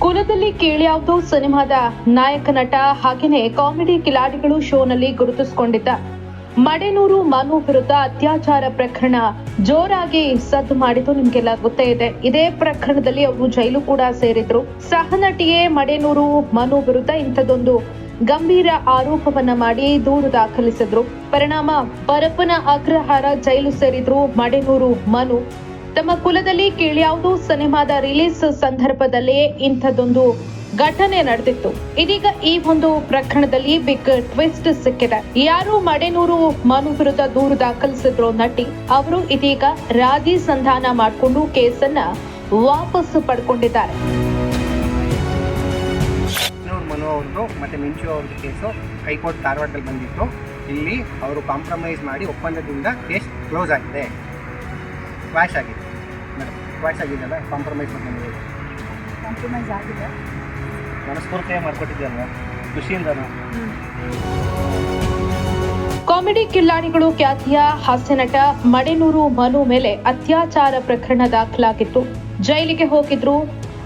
ಕುಲದಲ್ಲಿ ಕೇಳ್ಯಾವ್ದು ಸಿನಿಮಾದ ನಾಯಕ ನಟ ಹಾಗೆಯೇ ಕಾಮಿಡಿ ಕಿಲಾಡಿಗಳು ಶೋನಲ್ಲಿ ಗುರುತಿಸಿಕೊಂಡಿದ್ದ. ಮಡೆನೂರು ಮನು ವಿರುದ್ಧ ಅತ್ಯಾಚಾರ ಪ್ರಕರಣ ಜೋರಾಗಿ ಸದ್ದು ಮಾಡಿದ್ದು ನಿಮ್ಗೆಲ್ಲ ಗೊತ್ತೇ ಇದೆ. ಇದೇ ಪ್ರಕರಣದಲ್ಲಿ ಅವರು ಜೈಲು ಕೂಡ ಸೇರಿದ್ರು. ಸಹನಟಿಯೇ ಮಡೆನೂರು ಮನು ವಿರುದ್ಧ ಇಂಥದ್ದೊಂದು ಗಂಭೀರ ಆರೋಪವನ್ನ ಮಾಡಿ ದೂರು ದಾಖಲಿಸಿದ್ರು. ಪರಿಣಾಮ ಪರಪ್ಪನ ಅಗ್ರಹಾರ ಜೈಲು ಸೇರಿದ್ರು ಮಡೆನೂರು ಮನು. ತಮ್ಮ ಕುಲದಲ್ಲಿ ಕೇಳ್ಯಾವುದು ಸಿನಿಮಾದ ರಿಲೀಸ್ ಸಂದರ್ಭದಲ್ಲೇ ಇಂಥದ್ದೊಂದು ಘಟನೆ ನಡೆದಿತ್ತು. ಇದೀಗ ಈ ಒಂದು ಪ್ರಕರಣದಲ್ಲಿ ಬಿಗ್ ಟ್ವಿಸ್ಟ್ ಸಿಕ್ಕಿದೆ. ಯಾರು ಮಡೆನೂರು ಮನು ವಿರುದ್ಧ ದೂರು ದಾಖಲಿಸಿದ್ರು ನಟಿ, ಅವರು ಇದೀಗ ರಾಜಿ ಸಂಧಾನ ಮಾಡಿಕೊಂಡು ಕೇಸನ್ನ ವಾಪಸ್ ಪಡ್ಕೊಂಡಿದ್ದಾರೆ. ಮನು ಅವ್ರದ್ದು ಮತ್ತು ಮಿಂಚು ಅವ್ರದ್ದು ಕೇಸು ಹೈಕೋರ್ಟ್ ಧಾರವಾಡದಲ್ಲಿ ಬಂದಿತ್ತು. ಇಲ್ಲಿ ಅವರು ಕಾಂಪ್ರಮೈಸ್ ಮಾಡಿ ಒಪ್ಪಂದದಿಂದ ಕೇಸ್ ಕ್ಲೋಸ್ ಆಗಿದೆ. ಕ್ಲಾಶ್ ಆಗಿದೆ. ಕ್ವಾಶ್ ಆಗಿದೆಯಲ್ಲ ಕಾಂಪ್ರಮೈಸ್ ಮಾಡಿ ಕಾಂಪ್ರಮೈಸ್ ಆಗಿದೆ. ಮನಸ್ಫೂರ್ತಿಯಾಗಿ ಮಾಡ್ಕೊಟ್ಟಿದ್ದೆ ಖುಷಿಯಿಂದ ಕಾಮಿಡಿ ಕಿಲ್ಲಾಡಿಗಳು ಖ್ಯಾತಿಯ ಹಾಸ್ಯನಟ ಮಡೆನೂರು ಮನು ಮೇಲೆ ಅತ್ಯಾಚಾರ ಪ್ರಕರಣ ದಾಖಲಾಗಿತ್ತು. ಜೈಲಿಗೆ ಹೋಗಿದ್ರು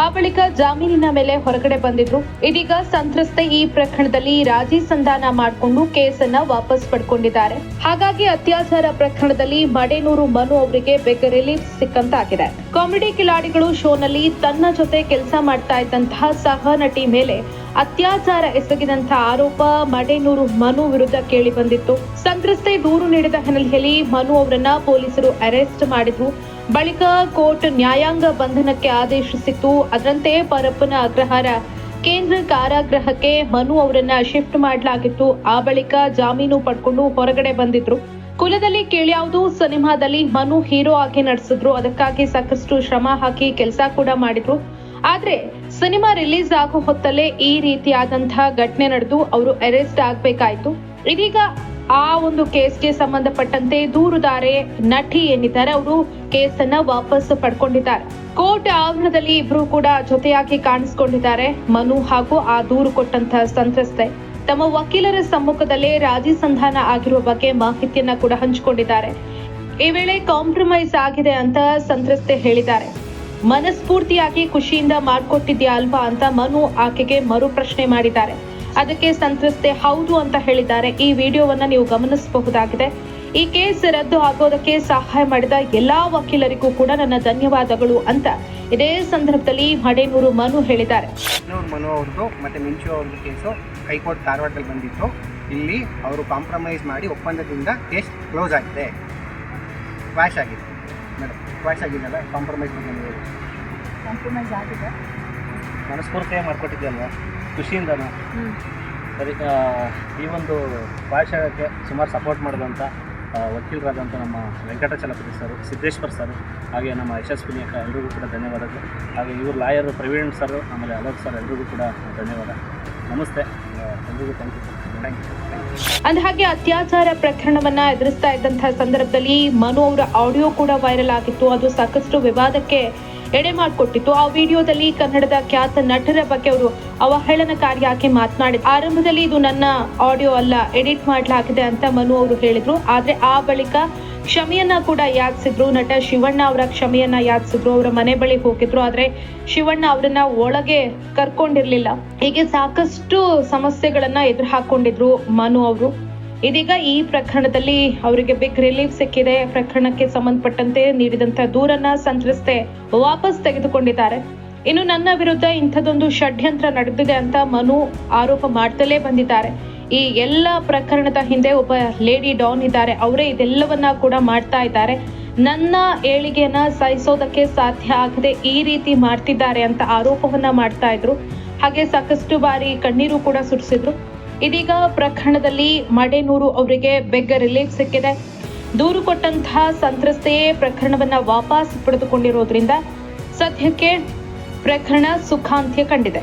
ಆ ಬಳಿಕ ಜಾಮೀನಿನ ಮೇಲೆ ಹೊರಗಡೆ ಬಂದಿದ್ರು. ಇದೀಗ ಸಂತ್ರಸ್ತೆ ಈ ಪ್ರಕರಣದಲ್ಲಿ ರಾಜಿ ಸಂಧಾನ ಮಾಡಿಕೊಂಡು ಕೇಸನ್ನ ವಾಪಸ್ ಪಡ್ಕೊಂಡಿದ್ದಾರೆ. ಹಾಗಾಗಿ ಅತ್ಯಾಚಾರ ಪ್ರಕರಣದಲ್ಲಿ ಮಡೇನೂರು ಮನು ಅವರಿಗೆ ಬೇಗ ರಿಲೀಫ್ ಸಿಕ್ಕಂತಾಗಿದೆ. ಕಾಮಿಡಿ ಕಿಲಾಡಿಗಳು ಶೋನಲ್ಲಿ ತನ್ನ ಜೊತೆ ಕೆಲಸ ಮಾಡ್ತಾ ಇದ್ದಂತಹ ಸಹ ನಟಿ ಮೇಲೆ ಅತ್ಯಾಚಾರ ಎಸಗಿದಂತಹ ಆರೋಪ ಮಡೇನೂರು ಮನು ವಿರುದ್ಧ ಕೇಳಿ ಬಂದಿತ್ತು. ಸಂತ್ರಸ್ತೆ ದೂರು ನೀಡಿದ ಹಿನ್ನೆಲೆಯಲ್ಲಿ ಮನು ಅವರನ್ನ ಪೊಲೀಸರು ಅರೆಸ್ಟ್ ಮಾಡಿದ್ರು. ಬಳಿಕ ಕೋರ್ಟ್ ನ್ಯಾಯಾಂಗ ಬಂಧನಕ್ಕೆ ಆದೇಶಿಸಿತ್ತು. ಅದರಂತೆ ಪರಪ್ಪನ ಅಗ್ರಹಾರ ಕೇಂದ್ರ ಕಾರಾಗೃಹಕ್ಕೆ ಮನು ಅವರನ್ನ ಶಿಫ್ಟ್ ಮಾಡಲಾಗಿತ್ತು. ಆ ಬಳಿಕ ಜಾಮೀನು ಪಡ್ಕೊಂಡು ಹೊರಗಡೆ ಬಂದಿದ್ರು. ಕುಲದಲ್ಲಿ ಕೇಳ್ಯಾವುದು ಸಿನಿಮಾದಲ್ಲಿ ಮನು ಹೀರೋ ಆಗಿ ನಡೆಸಿದ್ರು. ಅದಕ್ಕಾಗಿ ಸಾಕಷ್ಟು ಶ್ರಮ ಹಾಕಿ ಕೆಲಸ ಕೂಡ ಮಾಡಿದ್ರು. ಆದ್ರೆ ಸಿನಿಮಾ ರಿಲೀಸ್ ಆಗೋ ಹೊತ್ತಲ್ಲೇ ಈ ರೀತಿಯಾದಂತಹ ಘಟನೆ ನಡೆದು ಅವರು ಅರೆಸ್ಟ್ ಆಗ್ಬೇಕಾಯ್ತು. ಇದೀಗ ಆ ಒಂದು ಕೇಸ್ಗೆ ಸಂಬಂಧಪಟ್ಟಂತೆ ದೂರುದಾರೆ ನಟಿ ಏನಿದ್ದಾರೆ ಅವರು ಕೇಸನ್ನ ವಾಪಸ್ ಪಡ್ಕೊಂಡಿದ್ದಾರೆ. ಕೋರ್ಟ್ ಆವರಣದಲ್ಲಿ ಇಬ್ರು ಕೂಡ ಜೊತೆಯಾಗಿ ಕಾಣಿಸ್ಕೊಂಡಿದ್ದಾರೆ. ಮನು ಹಾಗೂ ಆ ದೂರು ಕೊಟ್ಟಂತಹ ಸಂತ್ರಸ್ತೆ. ತಮ್ಮ ವಕೀಲರ ಸಮ್ಮುಖದಲ್ಲೇ ರಾಜಿ ಸಂಧಾನ ಆಗಿರುವ ಬಗ್ಗೆ ಮಾಹಿತಿಯನ್ನ ಕೂಡ ಹಂಚಿಕೊಂಡಿದ್ದಾರೆ. ಈ ವೇಳೆ ಕಾಂಪ್ರಮೈಸ್ ಆಗಿದೆ ಅಂತ ಸಂತ್ರಸ್ತೆ ಹೇಳಿದ್ದಾರೆ. ಮನಸ್ಫೂರ್ತಿಯಾಗಿ ಖುಷಿಯಿಂದ ಮಾಡ್ಕೊಟ್ಟಿದ್ಯಾ ಅಲ್ವಾ ಅಂತ ಮನು ಆಕೆಗೆ ಮರು ಪ್ರಶ್ನೆ ಮಾಡಿದ್ದಾರೆ. ಅದಕ್ಕೆ ಸಂತ್ರಸ್ತೆ ಹೌದು ಅಂತ ಹೇಳಿದ್ದಾರೆ. ಈ ವಿಡಿಯೋವನ್ನ ನೀವು ಗಮನಿಸಬಹುದಾಗಿದೆ. ಈ ಕೇಸ್ ರದ್ದು ಆಗೋದಕ್ಕೆ ಸಹಾಯ ಮಾಡಿದ ಎಲ್ಲಾ ವಕೀಲರಿಗೂ ಕೂಡ ನನ್ನ ಧನ್ಯವಾದಗಳು ಅಂತ ಇದೇ ಸಂದರ್ಭದಲ್ಲಿ ಮಡೇನೂರು ಮನು ಹೇಳಿದ್ದಾರೆ. ಮನು ಅವ್ರದ್ದು ಮತ್ತೆ ಮಿಂಚು ಅವ್ರದ್ದು ಕೇಸು ಹೈಕೋರ್ಟ್ ಧಾರವಾಡದಲ್ಲಿ ಬಂದಿತ್ತು. ಇಲ್ಲಿ ಅವರು ಕಾಂಪ್ರಮೈಸ್ ಮಾಡಿ ಒಪ್ಪಂದದಿಂದ ಕೇಸ್ ಕ್ಲೋಸ್ ಆಗಿದೆ. ಕ್ವಾಶ್ ಆಗಿದೆ. ಮೇಡಮ್ ಕ್ವಾಶ್ ಆಗಿದೆಯಲ್ಲ? ಕಾಂಪ್ರಮೈಸ್ ಕಾಂಪ್ರಮೈಸ್ ಆಗಿದೆ. ಮನಸ್ಫೂರ್ತಿಯಾಗಿ ಮಾಡ್ಕೊಟ್ಟಿದ್ದೆ ಖುಷಿಯಿಂದ ಸರಿ ಈ ಒಂದು ಪಾಠಶಾಲಕ್ಕೆ ಸುಮಾರು ಸಪೋರ್ಟ್ ಮಾಡಿದಂಥ ವಕೀಲರಾದಂಥ ನಮ್ಮ ವೆಂಕಟಚಲಪತಿ ಸರ್ ಸಿದ್ದೇಶ್ವರ್ ಸರ್ ಹಾಗೆ ನಮ್ಮ ಯಶಸ್ವಿನಿ ಅಕ್ಕ ಎಲ್ರಿಗೂ ಕೂಡ ಧನ್ಯವಾದಗಳು. ಹಾಗೆ ಇವ್ರ ಲಾಯರ್ ಪ್ರವೀಣ್ ಸರ್ ಆಮೇಲೆ ಅಲೋಕ್ ಸರ್ ಎಲ್ರಿಗೂ ಕೂಡ ಧನ್ಯವಾದ. ನಮಸ್ತೆ. ಎಲ್ರಿಗೂ ಥ್ಯಾಂಕ್ ಯು ಥ್ಯಾಂಕ್ ಯು ಅಂದ ಹಾಗೆ ಅತ್ಯಾಚಾರ ಪ್ರಕರಣವನ್ನ ಎದುರಿಸ್ತಾ ಇದ್ದಂತಹ ಸಂದರ್ಭದಲ್ಲಿ ಮನು ಅವರ ಆಡಿಯೋ ಕೂಡ ವೈರಲ್ ಆಗಿತ್ತು. ಅದು ಸಾಕಷ್ಟು ವಿವಾದಕ್ಕೆ ಎಡೆ ಮಾಡಿಕೊಟ್ಟಿತ್ತು. ಆ ವಿಡಿಯೋದಲ್ಲಿ ಕನ್ನಡದ ಖ್ಯಾತ ನಟರ ಬಗ್ಗೆ ಅವರು ಅವಹೇಳನಕಾರಿಯಾಗಿ ಮಾತನಾಡಿದ್ರು ಆರಂಭದಲ್ಲಿ ಇದು ನನ್ನ ಆಡಿಯೋ ಅಲ್ಲ, ಎಡಿಟ್ ಮಾಡಲಾಗಿದೆ ಅಂತ ಮನು ಅವರು ಹೇಳಿದ್ರು. ಆದ್ರೆ ಆ ಬಳಿಕ ಕ್ಷಮೆಯನ್ನ ಕೂಡ ಯಾಚಿಸಿದ್ರು. ನಟ ಶಿವಣ್ಣ ಅವರ ಕ್ಷಮೆಯನ್ನ ಯಾಚಿಸಿದ್ರು. ಅವರ ಮನೆ ಬಳಿ ಹೋಗಿದ್ರು. ಆದ್ರೆ ಶಿವಣ್ಣ ಅವರನ್ನ ಒಳಗೆ ಕರ್ಕೊಂಡಿರ್ಲಿಲ್ಲ. ಹೀಗೆ ಸಾಕಷ್ಟು ಸಮಸ್ಯೆಗಳನ್ನ ಎದುರು ಹಾಕೊಂಡಿದ್ರು ಮನು ಅವರು. ಇದೀಗ ಈ ಪ್ರಕರಣದಲ್ಲಿ ಅವರಿಗೆ ಬಿಗ್ ರಿಲೀಫ್ ಸಿಕ್ಕಿದೆ. ಪ್ರಕರಣಕ್ಕೆ ಸಂಬಂಧಪಟ್ಟಂತೆ ನೀಡಿದಂತ ದೂರನ್ನ ಸಂತ್ರಸ್ತೆ ವಾಪಸ್ ತೆಗೆದುಕೊಂಡಿದ್ದಾರೆ. ಇನ್ನು ನನ್ನ ವಿರುದ್ಧ ಇಂಥದೊಂದು ಷಡ್ಯಂತ್ರ ನಡೆದಿದೆ ಅಂತ ಮನು ಆರೋಪ ಮಾಡ್ತಲೇ ಬಂದಿದ್ದಾರೆ. ಈ ಎಲ್ಲ ಪ್ರಕರಣದ ಹಿಂದೆ ಒಬ್ಬ ಲೇಡಿ ಡಾನ್ ಇದ್ದಾರೆ. ಅವರೇ ಇದೆಲ್ಲವನ್ನ ಕೂಡ ಮಾಡ್ತಾ ಇದ್ದಾರೆ. ನನ್ನ ಏಳಿಗೆಯನ್ನ ಸಹಿಸೋದಕ್ಕೆ ಸಾಧ್ಯ ಆಗದೆ ಈ ರೀತಿ ಮಾಡ್ತಿದ್ದಾರೆ ಅಂತ ಆರೋಪವನ್ನ ಮಾಡ್ತಾ ಇದ್ರು. ಹಾಗೆ ಸಾಕಷ್ಟು ಬಾರಿ ಕಣ್ಣೀರು ಕೂಡ ಸುರಿಸಿದ್ರು. ಇದೀಗ ಪ್ರಕರಣದಲ್ಲಿ ಮಡೇನೂರು ಅವರಿಗೆ ಬೆಗ್ಗ ರಿಲೀಫ್ ಸಿಕ್ಕಿದೆ. ದೂರು ಕೊಟ್ಟಂತಹ ಸಂತ್ರಸ್ತೆಯೇ ಪ್ರಕರಣವನ್ನ ವಾಪಸ್ ಪಡೆದುಕೊಂಡಿರೋದ್ರಿಂದ ಸದ್ಯಕ್ಕೆ ಪ್ರಕರಣ ಸುಖಾಂತ್ಯ ಕಂಡಿದೆ.